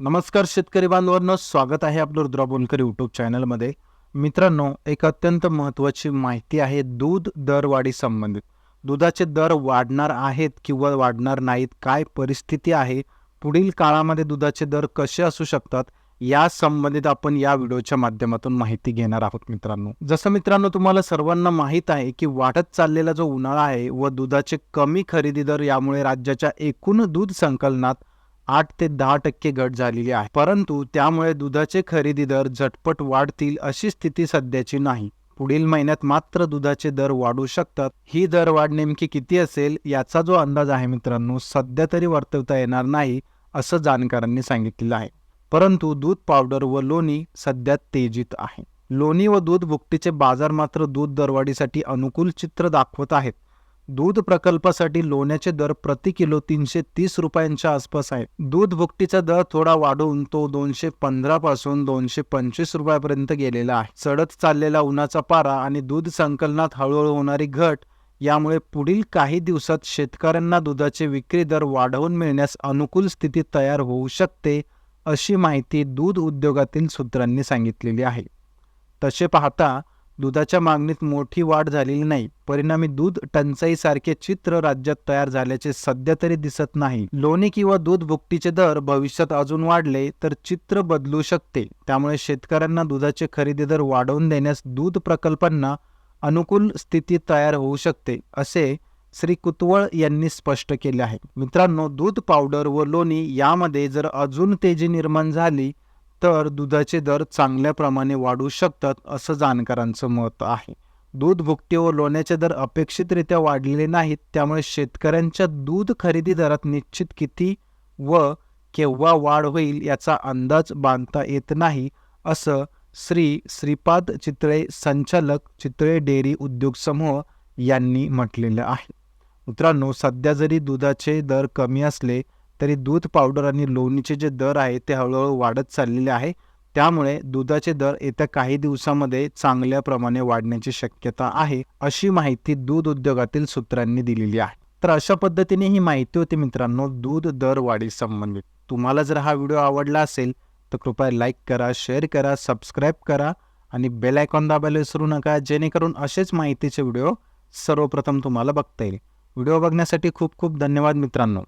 नमस्कार शेतकरी बांधवांनो स्वागत आहे आपलं रुद्रा बोलकर यूट्यूब चॅनलमध्ये मित्रांनो एक अत्यंत महत्त्वाची माहिती आहे दूध दरवाढी संबंधित. दुधाचे दर वाढणार आहेत किंवा वाढणार नाहीत काय परिस्थिती आहे पुढील काळामध्ये दुधाचे दर कसे असू शकतात या संबंधित आपण या व्हिडिओच्या माध्यमातून माहिती घेणार आहोत मित्रांनो. जसं मित्रांनो तुम्हाला सर्वांना माहीत आहे की वाढत चाललेला जो उन्हाळा आहे व दुधाचे कमी खरेदी दर यामुळे राज्याच्या एकूण दूध संकलनात आठ ते दहा टक्के घट झालेली आहे. परंतु त्यामुळे दुधाचे खरेदी दर झटपट वाढतील अशी स्थिती सध्याची नाही. पुढील महिन्यात मात्र दुधाचे दर वाढू शकतात. ही दरवाढ नेमकी किती असेल याचा जो अंदाज आहे मित्रांनो सध्या तरी वर्तवता येणार नाही असं जाणकारांनी सांगितलेलं आहे. परंतु दूध पावडर व लोणी सध्या तेजीत आहे. लोणी व दूध भुकटीचे बाजार मात्र दूध दरवाढीसाठी अनुकूल चित्र दाखवत आहेत. दूध प्रकल्पासाठी लोण्याचे दर प्रति किलो तीनशे तीस रुपयांच्या आसपास आहे. दूध भुकटीचा दर थोडा वाढून तो दोनशे पंधरा पासून दोनशे पंचवीस रुपयापर्यंत गेलेला आहे. चढत चाललेला उन्हाचा पारा आणि दूध संकलनात हळूहळू होणारी घट यामुळे पुढील काही दिवसात शेतकऱ्यांना दुधाचे विक्री दर वाढवून मिळण्यास अनुकूल स्थिती तयार होऊ शकते अशी माहिती दूध उद्योगातील सूत्रांनी सांगितलेली आहे. तसे पाहता दुधाच्या मागणीत मोठी वाढ झालेली नाही. परिणामी दूध टंचाईसारखे चित्र राज्यात तयार झाल्याचे सध्या तरी दिसत नाही. लोणी किंवा दूध भुकटीचे दर भविष्यात अजून वाढले तर चित्र बदलू शकते. त्यामुळे शेतकऱ्यांना दुधाचे खरेदी दर वाढवून देण्यास दूध प्रकल्पांना अनुकूल स्थिती तयार होऊ शकते असे श्री कुतवळ यांनी स्पष्ट केले आहे. मित्रांनो दूध पावडर व लोणी यामध्ये जर अजून तेजी निर्माण झाली तर दुधाचे दर चांगल्या प्रमाणे वाढू शकतात असं जाणकारांचं मत आहे. दूध भुकटी व लोण्याचे दर अपेक्षितरित्या वाढलेले नाहीत त्यामुळे शेतकऱ्यांच्या दूध खरेदी दरात निश्चित किती व केव्हा वाढ होईल याचा अंदाज बांधता येत नाही असं श्री श्रीपाद चितळे संचालक चितळे डेअरी उद्योग समूह यांनी म्हटलेलं आहे. मित्रांनो सध्या जरी दुधाचे दर कमी असले तरी दूध पावडर आणि लोणीचे जे दर आहे ते हळूहळू वाढत चाललेले आहे. त्यामुळे दुधाचे दर येत्या काही दिवसामध्ये चांगल्या प्रमाणे वाढण्याची शक्यता आहे अशी माहिती दूध उद्योगातील सूत्रांनी दिलेली आहे. तर अशा पद्धतीने ही माहिती होती मित्रांनो दूध दर वाढी संबंधित. तुम्हाला जर हा व्हिडिओ आवडला असेल तर कृपया लाईक करा शेअर करा सबस्क्राईब करा आणि बेल आयकॉन दाबायला विसरू नका जेणेकरून असेच माहितीचे व्हिडिओ सर्वप्रथम तुम्हाला बघता येईल. व्हिडिओ बघण्यासाठी खूप खूप धन्यवाद मित्रांनो.